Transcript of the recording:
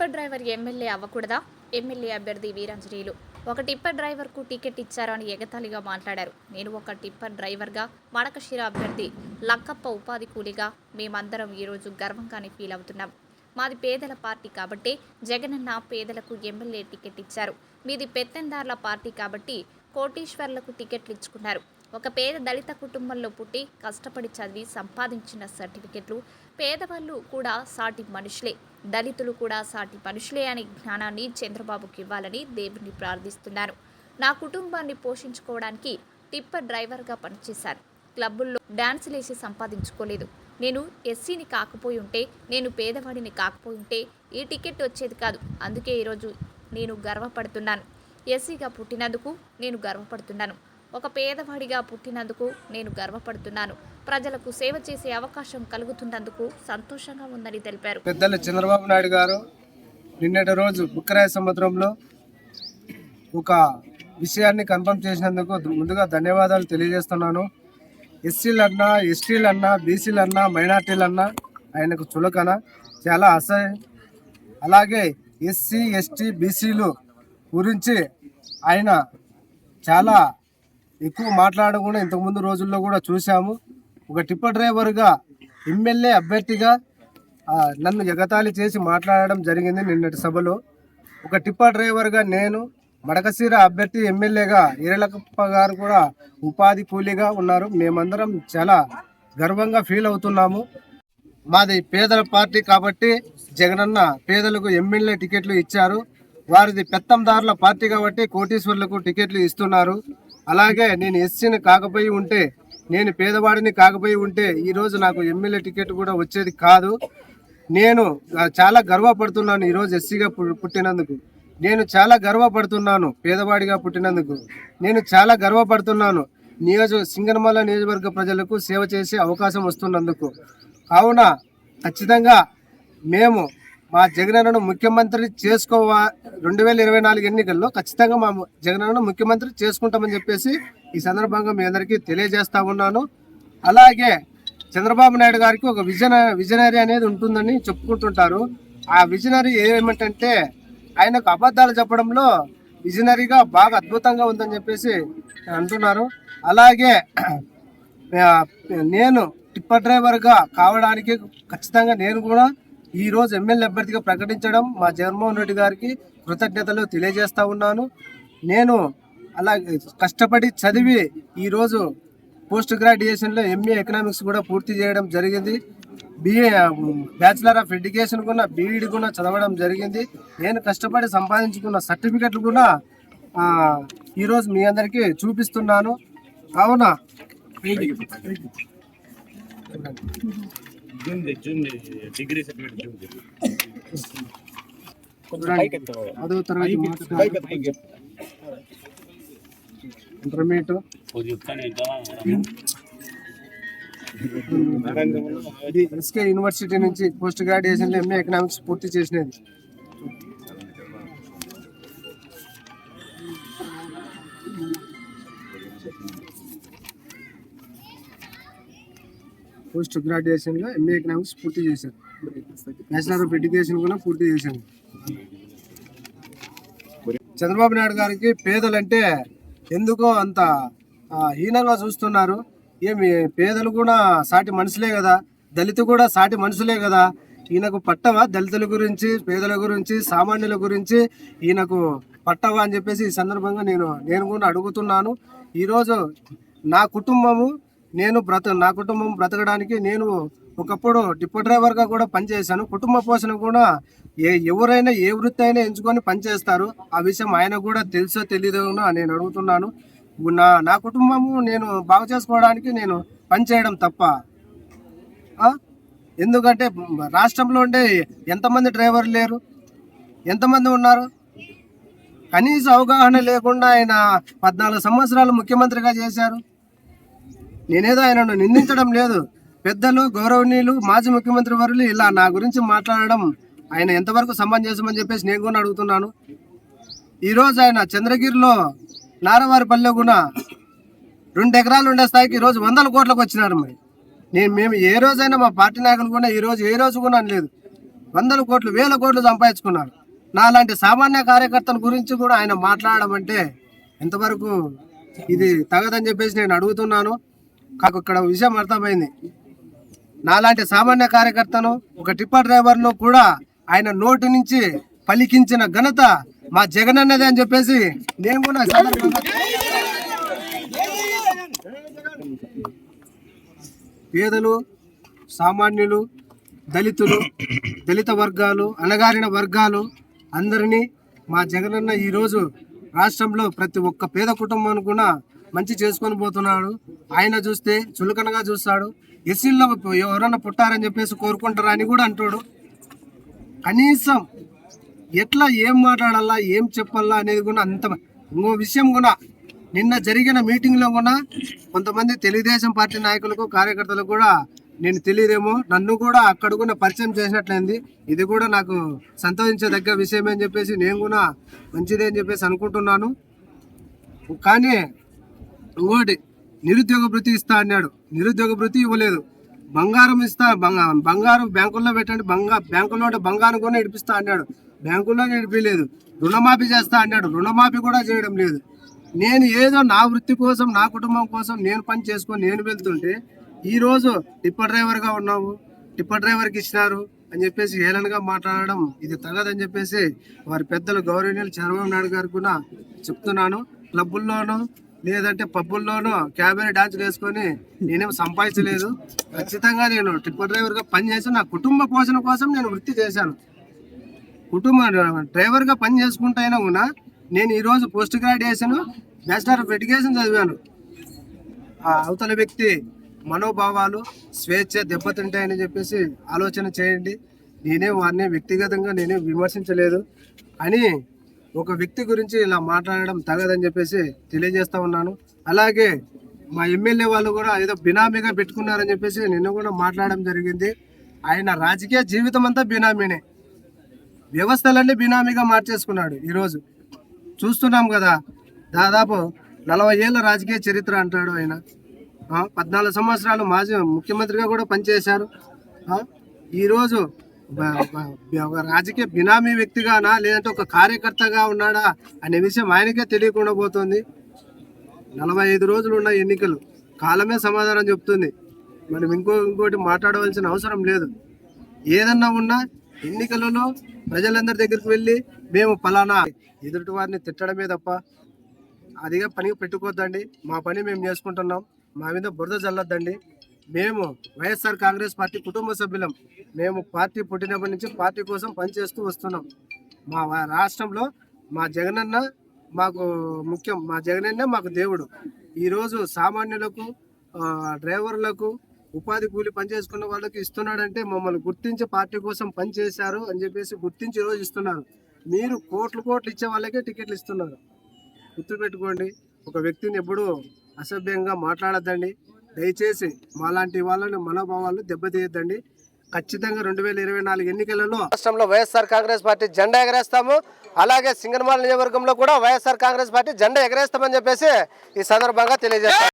Tipper driver MLA అవ్వకూడదా? MLA అభ్యర్థి వీరంజనీయులు. ఒక టిప్పర్ డ్రైవర్కు టికెట్ ఇచ్చారని ఎగతాళిగా మాట్లాడారు. నేను ఒక టిప్పర్ డ్రైవర్గా మడకశిర అభ్యర్థి లక్కప్ప ఉపాధి కూలిగా మేమందరం ఈరోజు గర్వంగానే ఫీల్ అవుతున్నాం. మాది పేదల పార్టీ కాబట్టే జగనన్న పేదలకు ఎమ్మెల్యే టికెట్ ఇచ్చారు. మీది పెత్తందార్ల పార్టీ కాబట్టి కోటీశ్వర్లకు టికెట్లు ఇచ్చుకున్నారు. ఒక పేద దళిత కుటుంబంలో పుట్టి కష్టపడి చదివి సంపాదించిన సర్టిఫికెట్లు పేదవాళ్ళు కూడా సాటి మనుషులే. దళితులు కూడా సాటి మనుషులే అనే జ్ఞానాన్ని చంద్రబాబుకి ఇవ్వాలని దేవుణ్ణి ప్రార్థిస్తున్నాను నా కుటుంబాన్ని పోషించుకోవడానికి టిప్పర్ డ్రైవర్గా పనిచేశాను. క్లబ్బుల్లో డాన్సులేసి సంపాదించుకోలేదు. నేను ఎస్సీని కాకపోయి ఉంటే నేను పేదవాడిని కాకపోయి ఉంటే ఈ టికెట్ వచ్చేది కాదు. అందుకే ఈరోజు నేను గర్వపడుతున్నాను. ఎస్సీగా పుట్టినందుకు నేను గర్వపడుతున్నాను. ఒక పేదవాడిగా పుట్టినందుకు నేను గర్వపడుతున్నాను. ప్రజలకు సేవ చేసే అవకాశం కలుగుతున్నందుకు సంతోషంగా ఉందని తెలిపారు. పెద్దలు చంద్రబాబు నాయుడు గారు నిన్నటి రోజు బుక్కరాయ సముద్రంలో ఒక విషయాన్ని కన్ఫర్మ్ చేసినందుకు ముందుగా ధన్యవాదాలు తెలియజేస్తున్నాను. ఎస్సీలన్నా ఎస్టీలన్నా బీసీలన్నా మైనార్టీలన్నా ఆయనకు చులకన. చాలా అసహ్యం అలాగే ఎస్సీ ఎస్టీ బీసీలు గురించి ఆయన చాలా ఎక్కువ మాట్లాడకుండా ఇంతకుముందు రోజుల్లో కూడా చూసాము ఒక టిప్పర్ డ్రైవర్గా ఎమ్మెల్యే అభ్యర్థిగా నన్ను ఎగతాళి చేసి మాట్లాడడం జరిగింది నిన్నటి సభలో. ఒక టిప్పర్ డ్రైవర్గా నేను మడకసీర అభ్యర్థి ఎమ్మెల్యేగా ఈరలకప్ప గారు కూడా ఉపాధి కూలీగా ఉన్నారు. మేమందరం చాలా గర్వంగా ఫీల్ అవుతున్నాము. మాది పేదల పార్టీ కాబట్టి జగనన్న పేదలకు ఎమ్మెల్యే టికెట్లు ఇచ్చారు. వారిది పెత్తందారుల పార్టీ కాబట్టి కోటీశ్వర్లకు టికెట్లు ఇస్తున్నారు. అలాగే నేను ఎస్సీని కాకపోయి ఉంటే నేను పేదవాడిని కాకపోయి ఉంటే ఈరోజు నాకు ఎమ్మెల్యే టికెట్ కూడా వచ్చేది కాదు. నేను చాలా గర్వపడుతున్నాను ఈరోజు ఎస్సీగా పు- పుట్టినందుకు. నేను చాలా గర్వపడుతున్నాను పేదవాడిగా పుట్టినందుకు. నేను చాలా గర్వపడుతున్నాను నియోజక సింగనమల నియోజకవర్గ ప్రజలకు సేవ చేసే అవకాశం వస్తున్నందుకు. కావున ఖచ్చితంగా మేము మా జగనన్నను ముఖ్యమంత్రి చేసుకోవా రెండు వేల ఇరవై నాలుగు ఎన్నికల్లో ఖచ్చితంగా మా జగనన్నను ముఖ్యమంత్రి చేసుకుంటామని చెప్పేసి ఈ సందర్భంగా మీ అందరికీ తెలియజేస్తా ఉన్నాను. అలాగే చంద్రబాబు నాయుడు గారికి ఒక విజన విజనరీ అనేది ఉంటుందని చెప్పుకుంటుంటారు. ఆ విజనరీ ఏమిటంటే ఆయనకు అబద్ధాలు చెప్పడంలో విజనరీగా బాగా అద్భుతంగా ఉందని చెప్పేసి అంటున్నారు. అలాగే నేను టిప్పర్ డ్రైవర్గా కావడానికి ఖచ్చితంగా నేను కూడా ఈ రోజు ఎమ్మెల్యే అభ్యర్థిగా ప్రకటించడం మా జగన్మోహన్ రెడ్డి గారికి కృతజ్ఞతలు తెలియజేస్తా ఉన్నాను. నేను అలా కష్టపడి చదివి ఈరోజు పోస్ట్ గ్రాడ్యుయేషన్లో ఎంఏ ఎకనామిక్స్ కూడా పూర్తి చేయడం జరిగింది. బిఏ బ్యాచిలర్ ఆఫ్ ఎడ్యుకేషన్ కూడా బీఈడి కూడా చదవడం జరిగింది. నేను కష్టపడి సంపాదించుకున్న సర్టిఫికెట్లు కూడా ఈరోజు మీ అందరికీ చూపిస్తున్నాను. కావున డిగ్రీ సర్టిఫికేట్ తరగతి ఇంటర్మీడియట్ ఇది ఎస్కే యూనివర్సిటీ నుంచి పోస్ట్ గ్రాడ్యుయేషన్ ఎంఏ ఎకనామిక్స్ పూర్తి చేసినది. పోస్ట్ గ్రాడ్యుయేషన్లో ఎంఏ ఎకనామిక్స్ పూర్తి చేశాను బ్యాచిలర్ ఆఫ్ ఎడ్యుకేషన్ కూడా పూర్తి చేశాను చంద్రబాబు నాయుడు గారికి పేదలంటే ఎందుకో అంత హీనంగా చూస్తున్నారు. ఏమి పేదలు కూడా సాటి మనుషులే కదా. దళిత కూడా సాటి మనుషులే కదా. ఈయనకు పట్టవా దళితుల గురించి పేదల గురించి సామాన్యుల గురించి? ఈయనకు పట్టవా అని చెప్పేసి ఈ సందర్భంగా నేను నేను కూడా అడుగుతున్నాను. ఈరోజు నా కుటుంబము నేను బ్రత నా కుటుంబం బ్రతకడానికి నేను ఒకప్పుడు డిపో డ్రైవర్గా కూడా పనిచేశాను. కుటుంబ పోషణ కూడా ఏ ఎవరైనా ఏ వృత్తి అయినా ఎంచుకొని పనిచేస్తారు. ఆ విషయం ఆయన కూడా తెలుసో తెలియదో నేను అడుగుతున్నాను. నా నా కుటుంబము నేను బాగు చేసుకోవడానికి నేను పనిచేయడం తప్ప ఎందుకంటే రాష్ట్రంలో ఉండే ఎంతమంది డ్రైవర్లు లేరు? ఎంతమంది ఉన్నారు? కనీస అవగాహన లేకుండా ఆయన పద్నాలుగు సంవత్సరాలు ముఖ్యమంత్రిగా చేశారు. నేనేదో ఆయనను నిందించడం లేదు. పెద్దలు గౌరవనీయులు మాజీ ముఖ్యమంత్రి వర్యులు ఇలా నా గురించి మాట్లాడడం ఆయన ఎంతవరకు సమంజసమని చెప్పేసి నేను కూడా అడుగుతున్నాను. ఈరోజు ఆయన చంద్రగిరిలో నారవారిపల్లె కూడా రెండు ఎకరాలు ఉండే స్థాయికి ఈరోజు వందల కోట్లకు వచ్చినారు మరి. నేను మేము ఏ రోజైనా మా పార్టీ నాయకులు కూడా ఈ రోజు ఏ రోజు కూడా లేదు వందల కోట్లు వేల కోట్లు సంపాదించుకున్నారు. నాలాంటి సామాన్య కార్యకర్తల గురించి కూడా ఆయన మాట్లాడడం అంటే ఎంతవరకు ఇది తగదని చెప్పేసి నేను అడుగుతున్నాను. కాకు ఇక్కడ విషయం అర్థమైంది. నాలాంటి సామాన్య కార్యకర్తను ఒక టిప్పర్ డ్రైవర్ను కూడా ఆయన నోటి నుంచి పలికించిన ఘనత మా జగన్ అన్నది అని చెప్పేసి నేను కూడా పేదలు సామాన్యులు దళితులు దళిత వర్గాలు అణగారిన వర్గాలు అందరినీ మా జగనన్న ఈరోజు రాష్ట్రంలో ప్రతి ఒక్క పేద కుటుంబానికి కూడా మంచి చేసుకొని పోతున్నాడు. ఆయన చూస్తే చులకనగా చూస్తాడు. ఎస్సీల్లో ఎవరన్నా పుట్టారని చెప్పేసి కోరుకుంటారా అని కూడా అంటాడు. కనీసం ఎట్లా ఏం మాట్లాడాలా ఏం చెప్పాలా అనేది కూడా అంత ఇంకో విషయం కూడా నిన్న జరిగిన మీటింగ్లో కూడా కొంతమంది తెలుగుదేశం పార్టీ నాయకులకు కార్యకర్తలకు కూడా నేను తెలియదేమో నన్ను కూడా అక్కడ కూడా పరిచయం చేసినట్లయింది. ఇది కూడా నాకు సంతోషించదగ్గ విషయం అని చెప్పేసి నేను కూడా మంచిదే అని చెప్పేసి అనుకుంటున్నాను. కానీ ఇంకోటి నిరుద్యోగ భృతి ఇస్తా అన్నాడు. నిరుద్యోగ భృతి ఇవ్వలేదు. బంగారం ఇస్తా బంగా- బంగారం బ్యాంకుల్లో పెట్టండి బంగా బ్యాంకుల్లో ఉంటే బంగారం కూడా ఇడిపిస్తా అన్నాడు. బ్యాంకుల్లో ఇడిపిలేదు రుణమాఫీ చేస్తా అన్నాడు. రుణమాఫీ కూడా చేయడం లేదు. నేను ఏదో నా వృత్తి కోసం నా కుటుంబం కోసం నేను పని చేసుకొని నేను వెళ్తుంటే ఈరోజు టిప్పర్ డ్రైవర్గా ఉన్నావు టిప్పర్ డ్రైవర్కి ఇచ్చినారు అని చెప్పేసి హేళనగా మాట్లాడడం ఇది తగదని చెప్పేసి వారి పెద్దలు గౌరవనీయులు చంద్రబాబు నాయుడు గారు కూడా చెప్తున్నాను. క్లబ్బుల్లోనూ లేదంటే పబ్బుల్లోనూ క్యాబినెట్ డాన్స్ వేసుకొని నేనేం సంపాదించలేదు. ఖచ్చితంగా నేను టిప్పర్ డ్రైవర్గా పనిచేసి నా కుటుంబ పోషణ కోసం నేను వృత్తి చేశాను. కుటుంబ డ్రైవర్గా పని చేసుకుంటైనా అయినా కూడా నేను ఈరోజు post graduation bachelor of education చదివాను. ఆ అవతల వ్యక్తి మనోభావాలు స్వేచ్ఛ దెబ్బతింటాయని చెప్పేసి ఆలోచన చేయండి. నేనే వారిని వ్యక్తిగతంగా నేనే విమర్శించలేదు. అని ఒక వ్యక్తి గురించి ఇలా మాట్లాడడం తగదని చెప్పేసి తెలియజేస్తా ఉన్నాను. అలాగే మా ఎమ్మెల్యే వాళ్ళు కూడా ఏదో బినామీగా పెట్టుకున్నారని చెప్పేసి నిన్న కూడా మాట్లాడడం జరిగింది. ఆయన రాజకీయ జీవితం అంతా బినామీనే. వ్యవస్థలన్నీ బినామీగా మార్చేసుకున్నాడు ఈరోజు. చూస్తున్నాం కదా దాదాపు నలభై ఏళ్ళ రాజకీయ చరిత్ర అంటాడు ఆయన. పద్నాలుగు సంవత్సరాలు మాజీ ముఖ్యమంత్రిగా కూడా పనిచేశారు. ఈరోజు ఒక రాజకీయ బినామీ వ్యక్తిగానా లేదంటే ఒక కార్యకర్తగా ఉన్నాడా అనే విషయం ఆయనకే తెలియకుండా పోతుంది. నలభై ఐదు రోజులు ఉన్న ఎన్నికలు కాలమే సమాధానం చెప్తుంది. మనం ఇంకో ఇంకోటి మాట్లాడవలసిన అవసరం లేదు. ఏదన్నా ఉన్నా ఎన్నికలలో ప్రజలందరి దగ్గరికి వెళ్ళి మేము ఫలానా ఎదుటి వారిని తిట్టడమే తప్ప అదిగా పని పెట్టుకోవద్దండి మా పని మేము చేసుకుంటున్నాం. మా మీద బురద చల్లొద్దండి మేము వైఎస్ఆర్ కాంగ్రెస్ పార్టీ కుటుంబ సభ్యులం. మేము పార్టీ పుట్టినప్పటి నుంచి పార్టీ కోసం పనిచేస్తూ వస్తున్నాం. మా రాష్ట్రంలో మా జగనన్న మాకు ముఖ్యం. మా జగనన్న మాకు దేవుడు. ఈరోజు సామాన్యులకు డ్రైవర్లకు ఉపాధి కూలి పనిచేసుకున్న వాళ్ళకి ఇస్తున్నాడంటే మమ్మల్ని గుర్తించి పార్టీ కోసం పనిచేశారు అని చెప్పేసి గుర్తించి ఈరోజు ఇస్తున్నారు. మీరు కోట్లు కోట్లు ఇచ్చే వాళ్ళకే టికెట్లు ఇస్తున్నారు. గుర్తుపెట్టుకోండి ఒక వ్యక్తిని ఎప్పుడూ అసభ్యంగా మాట్లాడద్దండి. దయచేసి మాలాంటి వాళ్ళని మనోభావాలను దెబ్బతీయద్దండి. ఖచ్చితంగా రెండు వేల ఇరవై నాలుగు ఎన్నికలలో రాష్ట్రంలో వైఎస్ఆర్ కాంగ్రెస్ పార్టీ జెండా ఎగరేస్తాము. అలాగే సింగనమాల నియోజకవర్గంలో కూడా వైఎస్ఆర్ కాంగ్రెస్ పార్టీ జెండా ఎగరేస్తామని చెప్పేసి ఈ సందర్భంగా తెలియజేస్తాం